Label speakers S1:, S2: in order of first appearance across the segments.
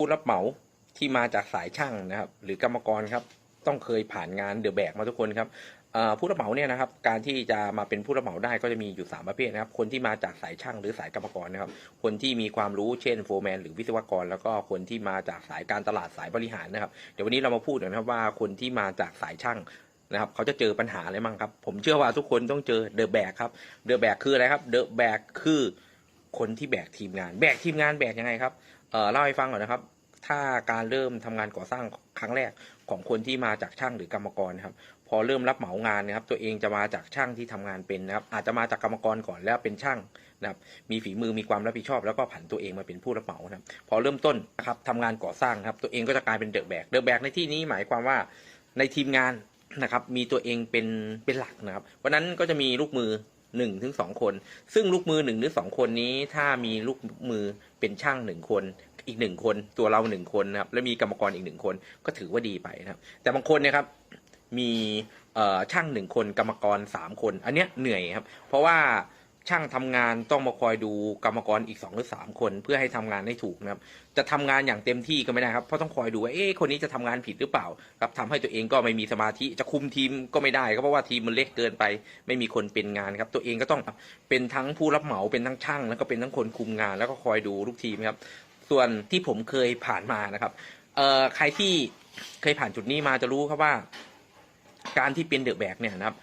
S1: ผู้รับเหมาที่มาจากสายช่างนะครับ หรือกรรมกรครับ ต้องเคยผ่านงานเดือะแบกมาทุกคนครับผู้รับเหมาเนี่ยนะครับ การที่จะมาเป็นผู้รับเหมาได้ก็จะมีอยู่สามประเภทนะครับ คนที่มาจากสายช่างหรือสายกรรมกรนะครับ คนที่มีความรู้เช่นโฟร์แมนหรือวิศวกร แล้วก็คนที่มาจากสายการตลาดสายบริหารนะครับ เดี๋ยววันนี้เรามาพูดกันนะครับว่าคนที่มาจากสายช่างนะครับเขาจะเจอปัญหาอะไรบ้างครับ ผมเชื่อว่าทุกคนต้องเจอเดอะแบกครับเดอะแบกคืออะไรครับเดอะแบกคือคนที่แบกทีมงาน แบกทีมงานแบกยังไงครับ เอ่อเล่าให้ฟังก่อนนะครับ ถ้าการเริ่มทำงานก่อสร้างครั้งแรกของคนที่มาจากช่างหรือกรรมกรนะครับ พอเริ่มรับเหมางานนะครับ ตัวเองจะมาจากช่างที่ทำงานเป็นนะครับ อาจจะมาจากกรรมกรก่อนแล้วเป็นช่างนะครับ มีฝีมือมีความรับผิดชอบ แล้วก็ผันตัวเองมาเป็นผู้รับเหมานะครับ พอเริ่มต้นนะครับทำงานก่อสร้างครับ ตัวเองก็จะกลายเป็นเดอะแบกเดอะแบกในที่นี้หมายความว่าในทีมงานนะครับ มีตัวเองเป็นเป็นหลักนะครับ เพราะนั้นก็จะมีลูกมือ หนึ่งถึงสองคน ซึ่งลูกมือหนึ่งหรือสองคนนี้ ถ้ามีลูกมือเป็นช่างหนึ่งคนอีกหนึ่งคนตัวเราหนึ่งคนนะครับแล้วมีกรรมกรอีกหนึ่งคนก็ถือว่าดีไปนะครับ แต่บางคนเนี่ยครับมีช่างหนึ่งคนกรรมกรสามคน อันเนี้ยเหนื่อยครับ เพราะว่า ช่างทำงานต้องมาคอยดูกรรมกรอีกสองหรือสามคน เพื่อให้ทำงานได้ถูกนะครับ จะทำงานอย่างเต็มที่ก็ไม่ได้ครับเพราะต้องคอยดูว่าเอ๊ะคนนี้จะทำงานผิดหรือเปล่า ครับทำให้ตัวเองก็ไม่มีสมาธิจะคุมทีมก็ไม่ได้ครับเพราะว่าทีมมันเล็กเกินไป ไม่มีคนเป็นงานครับ ตัวเองก็ต้องเป็นทั้งผู้รับเหมาเป็นทั้งช่าง แล้วก็เป็นทั้งคนคุมงาน แล้วก็คอยดูลูกทีมครับ ส่วนที่ผมเคยผ่านมานะครับเอ่อใครที่เคยผ่านจุดนี้มาจะรู้ครับว่า การที่เป็นเดอะแบกเนี่ยนะครับ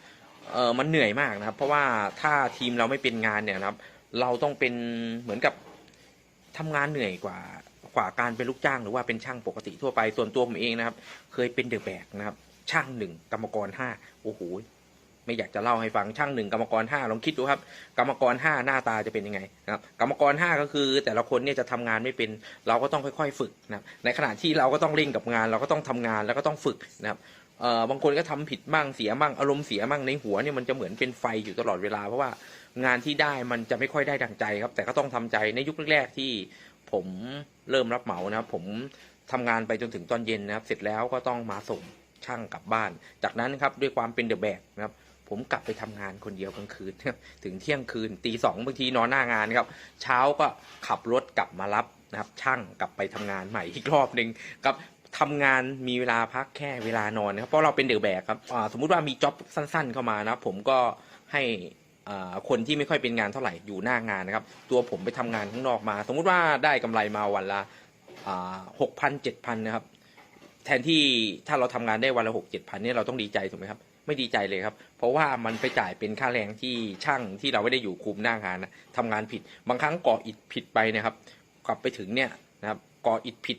S1: เออมันเหนื่อยมากนะครับ เพราะว่าถ้าทีมเราไม่เป็นงานเนี่ยนะครับ เราต้องเป็นเหมือนกับทำงานเหนื่อยกว่ากว่าการเป็นลูกจ้างหรือว่าเป็นช่างปกติทั่วไปส่วนตัวผมเองนะครับ เคยเป็นเดือะแบกนะครับ ช่างหนึ่งกรรมกรห้าโอ้โหไม่อยากจะเล่าให้ฟังช่างหนึ่งกรรมกรห้าลองคิดดูครับ กรรมกรห้าหน้าตาจะเป็นยังไงนะครับกรรมกรห้าก็คือ แต่ละคนเนี่ยจะทำงานไม่เป็น เราก็ต้องค่อยๆ ฝึกนะครับในขณะที่เราก็ต้องเร่งกับงาน เราก็ต้องทำงานแล้วก็ต้องฝึกนะครับ เอ่อบางคนก็ทำผิดมั่งเสียมั่งอารมณ์เสียมั่งในหัวเนี่ยมันจะเหมือนเป็นไฟอยู่ตลอดเวลา เพราะว่างานที่ได้มันจะไม่ค่อยได้ดังใจครับ แต่ก็ต้องทำใจในยุคแรกๆที่ผมเริ่มรับเหมานะครับ ผมทำงานไปจนถึงตอนเย็นนะครับ เสร็จแล้วก็ต้องมาส่งช่างกลับบ้าน จากนั้นครับด้วยความเป็นเดอะแบกนะครับผมกลับไปทำงานคนเดียวกลางคืนถึงเที่ยงคืนตีสองบางทีนอนหน้างานครับ เช้าก็ขับรถกลับมารับนะครับ ช่างกลับไปทำงานใหม่อีกรอบหนึ่งครับ ทำงานมีเวลาพักแค่เวลานอนนะครับเพราะเราเป็นเดือแบกครับสมมุติว่ามีจ็อบสั้น ๆ เข้ามานะผมก็ให้คนที่ไม่ค่อยเป็นงานเท่าไหร่อยู่หน้างานนะครับ ตัวผมไปทำงานข้างนอกมา สมมุติว่าได้กำไรมาวันละหกพันเจ็ดพันนะครับ แทนที่ถ้าเราทำงานได้วันละหกเจ็ดพันเนี่ยเราต้องดีใจถูกไหมครับ ไม่ดีใจเลยครับ เพราะว่ามันไปจ่ายเป็นค่าแรงที่ช่างที่เราไม่ได้อยู่คุมหน้างานนะทำงานผิด บางครั้งก่ออิฐผิดไปนะครับ กลับไปถึงเนี่ยนะครับก่ออิฐผิด